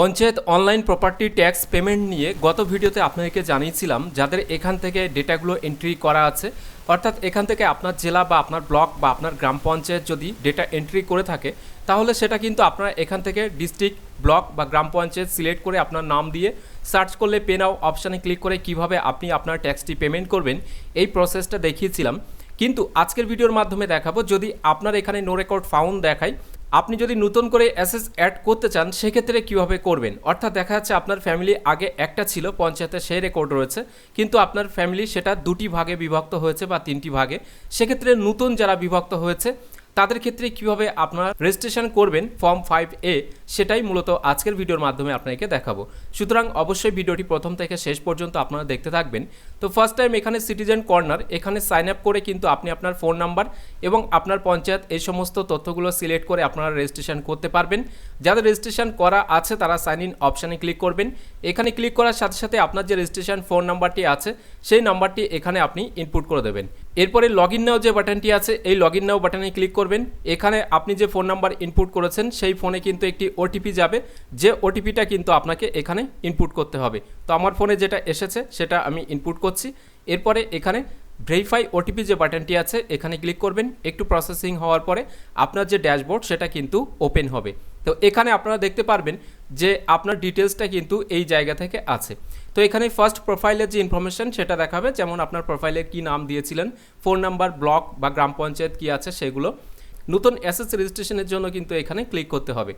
Panchayat online property tax payment নিয়ে গত ভিডিওতে আপনাদেরকে জানিয়েছিলাম, যাদের এখান থেকে ডেটাগুলো এন্ট্রি করা আছে, অর্থাৎ এখান থেকে আপনার জেলা বা আপনার ব্লক বা আপনার গ্রাম পঞ্চায়েত যদি ডেটা এন্ট্রি করে থাকে, তাহলে সেটা কিন্তু আপনারা এখান থেকে ডিস্ট্রিক্ট ব্লক বা গ্রাম পঞ্চায়েত সিলেক্ট করে আপনার নাম দিয়ে সার্চ করলে পে নাও অপশানে ক্লিক করে কীভাবে আপনি আপনার ট্যাক্সটি পেমেন্ট করবেন, এই প্রসেসটা দেখিয়েছিলাম। কিন্তু আজকের ভিডিওর মাধ্যমে দেখাবো, যদি আপনার এখানে নো রেকর্ড ফাউন্ড দেখায় আপনি যদি নতুন করে অ্যাসেস অ্যাড করতে চান, সেক্ষেত্রে কীভাবে করবেন? অর্থাৎ দেখা যাচ্ছে আপনার ফ্যামিলি আগে একটা ছিল, পঞ্চায়েতে সেই রেকর্ড রয়েছে, কিন্তু আপনার ফ্যামিলি সেটা দুটি ভাগে বিভক্ত হয়েছে বা তিনটি ভাগে। সেক্ষেত্রে নতুন যারা বিভক্ত হয়েছে তাদের ক্ষেত্রে কীভাবে আপনারা রেজিস্ট্রেশন করবেন ফর্ম ফাইভ এ, সেটাই মূলত আজকের ভিডিওর মাধ্যমে আপনাকে দেখাবো। সুতরাং অবশ্যই ভিডিওটি প্রথম থেকে শেষ পর্যন্ত আপনারা দেখতে থাকবেন। তো ফার্স্ট টাইম এখানে সিটিজেন কর্নার এখানে সাইন আপ করে কিন্তু আপনি আপনার ফোন নাম্বার এবং আপনার পঞ্চায়েত এই সমস্ত তথ্যগুলো সিলেক্ট করে আপনারা রেজিস্ট্রেশন করতে পারবেন। যাদের রেজিস্ট্রেশন করা আছে, তারা সাইন ইন অপশানে ক্লিক করবেন। এখানে ক্লিক করার সাথে সাথে আপনার যে রেজিস্ট্রেশন ফোন নাম্বারটি আছে, সেই নাম্বারটি এখানে আপনি ইনপুট করে দেবেন। এরপরে লগ ইন নাও যে বাটনটি আছে, এই লগ ইন নাও বাটনে ক্লিক করবেন। এখানে আপনি যে ফোন নাম্বার ইনপুট করেছেন, সেই ফোনে কিন্তু একটি ওটিপি যাবে। যে ওটিপিটা কিন্তু আপনাকে এখানে ইনপুট করতে হবে। তো আমার ফোনে যেটা এসেছে, সেটা আমি ইনপুট করছি। এরপরে এখানে ভেরিফাই ওটিপি যে বাটনটি আছে, এখানে ক্লিক করবেন। একটু প্রসেসিং হওয়ার পরে আপনার যে ড্যাশবোর্ড সেটা কিন্তু ওপেন হবে। তো এখানে আপনারা দেখতে পারবেন যে আপনার ডিটেলসটা কিন্তু এই জায়গা থেকে আছে। তো এখানে ফার্স্ট প্রোফাইলের যে ইনফরমেশন সেটা দেখাবে, যেমন আপনার প্রোফাইলে কি নাম দিয়েছিলেন ফোন নাম্বার ব্লক বা গ্রাম পঞ্চায়েত কি আছে সেগুলো। নতুন অ্যাসেস রেজিস্ট্রেশনের জন্য কিন্তু এখানে ক্লিক করতে হবে।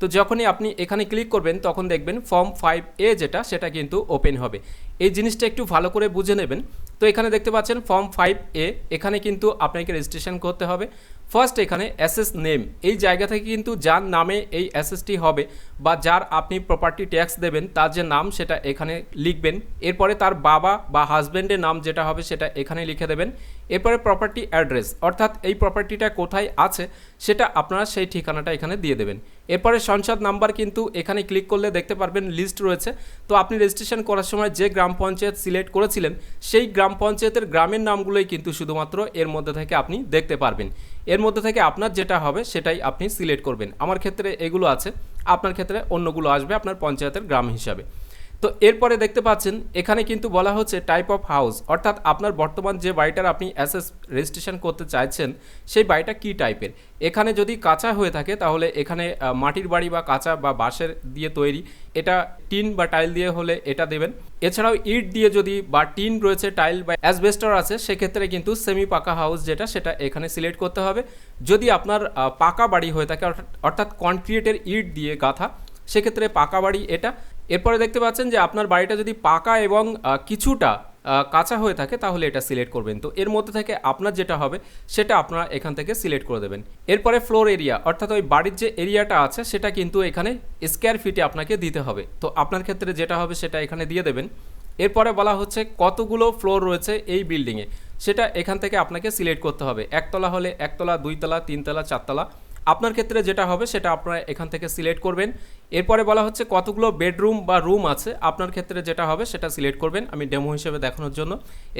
তো যখনই আপনি এখানে ক্লিক করবেন, তখন দেখবেন ফর্ম ফাইভ এ যেটা, সেটা কিন্তু ওপেন হবে। এই জিনিসটা একটু ভালো করে বুঝে নেবেন। তো এখানে দেখতে পাচ্ছেন ফর্ম ফাইভ এ এখানে কিন্তু আপনাকে রেজিস্ট্রেশন করতে হবে। ফার্স্ট এখানে অ্যাসেস নেম এই জায়গা থেকে কিন্তু যার নামে এই অ্যাসেসটি হবে বা যার আপনি প্রপার্টি ট্যাক্স দেবেন, তার যে নাম সেটা এখানে লিখবেন। এরপরে তার বাবা বা হাজব্যান্ডের নাম যেটা হবে সেটা এখানে লিখে দেবেন। এরপরে প্রপার্টি অ্যাড্রেস অর্থাৎ এই প্রপার্টিটা কোথায় আছে সেটা আপনারা সেই ঠিকানাটা এখানে দিয়ে দেবেন। এরপরে সংসদ নাম্বার কিন্তু এখানে ক্লিক করলে দেখতে পারবেন লিস্ট রয়েছে। তো আপনি রেজিস্ট্রেশন করার সময় যে গ্রাম পঞ্চায়েত সিলেক্ট করেছিলেন, সেই গ্রাম পঞ্চায়েতের গ্রামের নামগুলোই কিন্তু শুধুমাত্র এর মধ্যে থেকে আপনি দেখতে পারবেন। এর মধ্যে থেকে আপনার যেটা হবে, সেটাই আপনি সিলেক্ট করবেন। আমার ক্ষেত্রে এগুলো আছে, আপনার ক্ষেত্রে অন্যগুলো আসবে আপনার পঞ্চায়েতের গ্রাম হিসাবে। তো এরপরে দেখতে পাচ্ছেন, এখানে কিন্তু বলা হচ্ছে টাইপ অফ হাউস অর্থাৎ আপনার বর্তমান যে বাড়িটার আপনি অ্যাসেস রেজিস্ট্রেশন করতে চাইছেন, সেই বাড়িটা কী টাইপের এখানে যদি কাঁচা হয়ে থাকে, তাহলে এখানে মাটির বাড়ি বা কাঁচা বা বাঁশের দিয়ে তৈরি, এটা টিন বা টাইল দিয়ে হলে এটা দেবেন। এছাড়াও ইট দিয়ে যদি বা টিন রয়েছে টাইল বা অ্যাসবেস্টার আছে, সেক্ষেত্রে কিন্তু সেমি পাকা হাউস যেটা, সেটা এখানে সিলেক্ট করতে হবে। যদি আপনার পাকা বাড়ি হয়ে থাকে, অর্থাৎ- অর্থাৎ কনক্রিটের ইট দিয়ে গাঁথা, সেক্ষেত্রে পাকা বাড়ি এটা এরপরে দেখতে পাচ্ছেন যে আপনার বাড়িটা যদি পাকা এবং কিছুটা কাঁচা হয়ে থাকে, তাহলে এটা সিলেক্ট করবেন। তো এর মধ্যে থেকে আপনার যেটা হবে, সেটা আপনারা এখান থেকে সিলেক্ট করে দেবেন। এরপরে ফ্লোর এরিয়া, অর্থাৎ ওই বাড়ির যে এরিয়াটা আছে, সেটা কিন্তু এখানে স্কোয়ার ফিটে আপনাকে দিতে হবে। তো আপনার ক্ষেত্রে যেটা হবে, সেটা এখানে দিয়ে দেবেন। এরপরে বলা হচ্ছে কতগুলো ফ্লোর রয়েছে এই বিল্ডিংয়ে। সেটা এখান থেকে আপনাকে সিলেক্ট করতে হবে। একতলা হলে একতলা, দুইতলা, তিনতলা, চারতলা। আপনার ক্ষেত্রে যেটা হবে সেটা আপনারা এখান থেকে সিলেক্ট করবেন। এরপরে বলা হচ্ছে কতগুলো বেডরুম বা রুম আছে, আপনার ক্ষেত্রে যেটা হবে সেটা সিলেক্ট করবেন। আমি ডেমো হিসেবে দেখানোর জন্য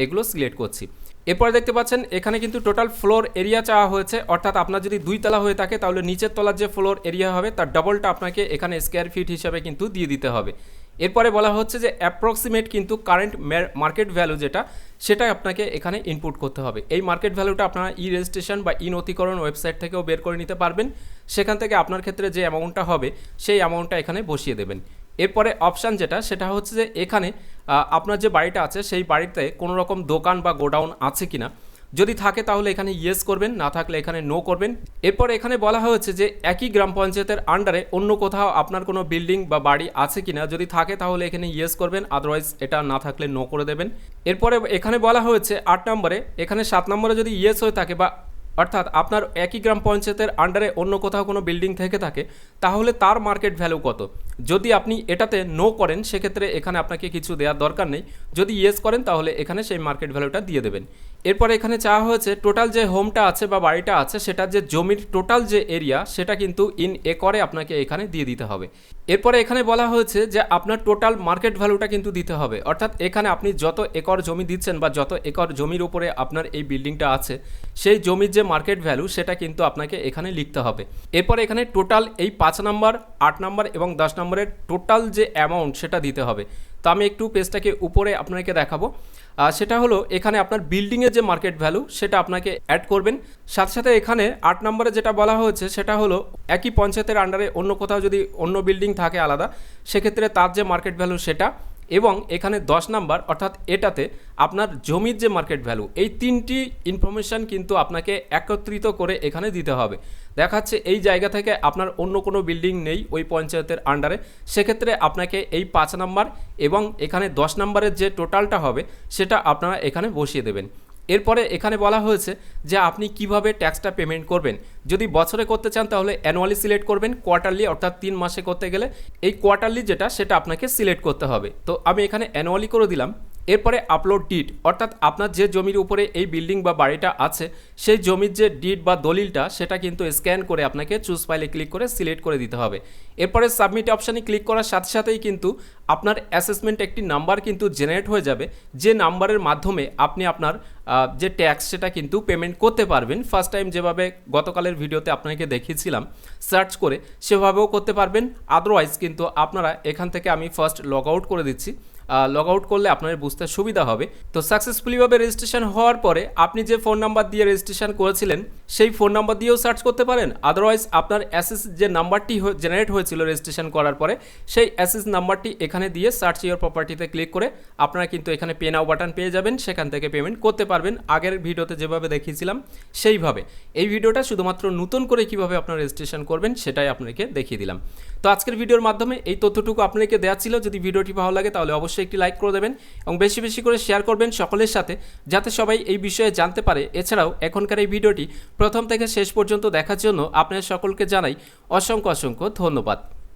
এগুলো সিলেক্ট করছি। এরপরে দেখতে পাচ্ছেন, এখানে কিন্তু টোটাল ফ্লোর এরিয়া চাওয়া হয়েছে। অর্থাৎ আপনার যদি দুই তলা হয়ে থাকে, তাহলে নিচের তলার যে ফ্লোর এরিয়া হবে, তার ডবলটা আপনাকে এখানে স্কোয়ার ফিট হিসাবে কিন্তু দিয়ে দিতে হবে। এরপরে বলা হচ্ছে যে অ্যাপ্রক্সিমেট কিন্তু কারেন্ট মার্কেট ভ্যালু যেটা সেটা আপনাকে এখানে ইনপুট করতে হবে। এই মার্কেট ভ্যালুটা আপনারা ই রেজিস্ট্রেশন বা ই নথিকরণ ওয়েবসাইট থেকেও বের করে নিতে পারবেন। সেখান থেকে আপনার ক্ষেত্রে যে অ্যামাউন্টটা হবে, সেই অ্যামাউন্টটা এখানে বসিয়ে দেবেন। এরপরে অপশান যেটা, সেটা হচ্ছে যে এখানে আপনার যে বাড়িটা আছে, সেই বাড়িতে কোনো রকম দোকান বা গোডাউন আছে কিনা যদি থাকে তাহলে এখানে ইয়েস করবেন, না থাকলে এখানে নো করবেন। এরপর এখানে বলা হয়েছে যে একই গ্রাম পঞ্চায়েতের আন্ডারে অন্য কোথাও আপনার কোনো বিল্ডিং বা বাড়ি আছে কিনা, যদি থাকে তাহলে এখানে ইয়েস করবেন আদারওয়াইজ এটা না থাকলে নো করে দেবেন। এরপরে এখানে বলা হয়েছে আট নম্বরে, এখানে সাত নম্বরে যদি ইয়েস হয়ে থাকে বা অর্থাৎ আপনার একই গ্রাম পঞ্চায়েতের আন্ডারে অন্য কোথাও কোনো বিল্ডিং থেকে থাকে, তাহলে তার মার্কেট ভ্যালু কত? যদি আপনি এটাতে নো করেন, সেক্ষেত্রে এখানে আপনাকে কিছু দেওয়ার দরকার নেই। যদি ইয়েস করেন, তাহলে এখানে সেই মার্কেট ভ্যালুটা দিয়ে দেবেন। এরপরে এখানে চাওয়া হয়েছে টোটাল যে হোমটা আছে বা বাড়িটা আছে, সেটার যে জমির টোটাল যে এরিয়া সেটা কিন্তু ইন একরে আপনাকে এখানে দিয়ে দিতে হবে। এরপরে এখানে বলা হয়েছে যে, আপনার টোটাল মার্কেট ভ্যালুটা কিন্তু দিতে হবে। অর্থাৎ এখানে আপনি যত একর জমি দিচ্ছেন বা যত একর জমির উপরে আপনার এই বিল্ডিংটা আছে, সেই জমির যে মার্কেট ভ্যালু সেটা কিন্তু আপনাকে এখানে লিখতে হবে। এরপরে এখানে টোটাল এই পাঁচ নাম্বার, আট নাম্বার এবং দশ নম্বরের টোটাল যে অ্যামাউন্ট সেটা দিতে হবে। তো আমি একটু পেজটাকে উপরে আপনাকে দেখাবো। সেটা হলো এখানে আপনার বিল্ডিংয়ের যে মার্কেট ভ্যালু সেটা আপনাকে অ্যাড করবেন। সাথে সাথে এখানে আট নম্বরে যেটা বলা হয়েছে, সেটা হলো একই পঞ্চায়েতের আন্ডারে অন্য কোথাও যদি অন্য বিল্ডিং থাকে আলাদা, সেক্ষেত্রে তার যে মার্কেট ভ্যালু সেটা এবং এখানে দশ নাম্বার, অর্থাৎ এটাতে আপনার জমির যে মার্কেট ভ্যালু এই তিনটি ইনফরমেশান কিন্তু আপনাকে একত্রিত করে এখানে দিতে হবে। দেখাচ্ছে এই জায়গা থেকে আপনার অন্য কোনো বিল্ডিং নেই ওই পঞ্চায়েতের আন্ডারে সেক্ষেত্রে আপনাকে এই পাঁচ নাম্বার এবং এখানে দশ নাম্বারের যে টোটালটা হবে, সেটা আপনারা এখানে বসিয়ে দেবেন। এরপরে এখানে বলা হয়েছে যে আপনি কীভাবে ট্যাক্সটা পেমেন্ট করবেন। যদি বছরে করতে চান তাহলে অ্যানুয়ালি সিলেক্ট করবেন কোয়ার্টারলি অর্থাৎ তিন মাসে করতে গেলে। এই কোয়ার্টারলি যেটা, সেটা আপনাকে সিলেক্ট করতে হবে। তো আমি এখানে অ্যানুয়ালি করে দিলাম। এরপরে আপলোড ডিড অর্থাৎ আপনার যে জমির উপরে এই বিল্ডিং বা বাড়িটা আছে, সেই জমির যে ডিড বা দলিলটা, সেটা কিন্তু স্ক্যান করে আপনাকে চুজ ফাইলে ক্লিক করে সিলেক্ট করে দিতে হবে। এরপরে সাবমিট অপশানে ক্লিক করার সাথে সাথেই কিন্তু আপনার অ্যাসেসমেন্ট একটি নাম্বার কিন্তু জেনারেট হয়ে যাবে, যে নাম্বারের মাধ্যমে আপনি আপনার যে ট্যাক্স সেটা কিন্তু পেমেন্ট করতে পারবেন। ফার্স্ট টাইম যেভাবে গতকালের ভিডিওতে আপনাকে দেখিয়েছিলাম সার্চ করে সেভাবেও করতে পারবেন। আদারওয়াইজ কিন্তু আপনারা এখান থেকে আমি ফার্স্ট লগ আউট করে দিচ্ছি। লগ আউট করলে আপনার বুঝতে সুবিধা হবে। তো সাকসেসফুলিভাবে রেজিস্ট্রেশন হওয়ার পরে আপনি যে ফোন নাম্বার দিয়ে রেজিস্ট্রেশন করেছিলেন, সেই ফোন নাম্বার দিয়েও সার্চ করতে পারেন। আদারওয়াইজ আপনার অ্যাসেস যে নাম্বারটি জেনারেট হয়েছিল রেজিস্ট্রেশন করার পরে, সেই অ্যাসেস নাম্বারটি এখানে দিয়ে সার্চ ইওর প্রপার্টিতে ক্লিক করে আপনারা কিন্তু এখানে পে নাও বাটন পেয়ে যাবেন। সেখান থেকে পেমেন্ট করতে পারবেন। আগের ভিডিওতে যেভাবে দেখিয়েছিলাম, সেইভাবে। এই ভিডিওটা শুধুমাত্র নতুন করে কীভাবে আপনার রেজিস্ট্রেশন করবেন, সেটাই আপনাকে দেখিয়ে দিলাম। তো আজকের ভিডিওর মাধ্যমে এই তথ্যটুকু আপনাকে দেওয়া ছিল। যদি ভিডিওটি ভালো লাগে, তাহলে অবশ্যই একটি লাইক করে দেবেন এবং বেশি বেশি করে শেয়ার করবেন সকলের সাথে, যাতে সবাই এই বিষয়ে জানতে পারে। এছাড়াও, এখনকার এই ভিডিওটি প্রথম থেকে শেষ পর্যন্ত দেখার জন্য আপনার সকলকে জানাই অসংখ্য অসংখ্য ধন্যবাদ।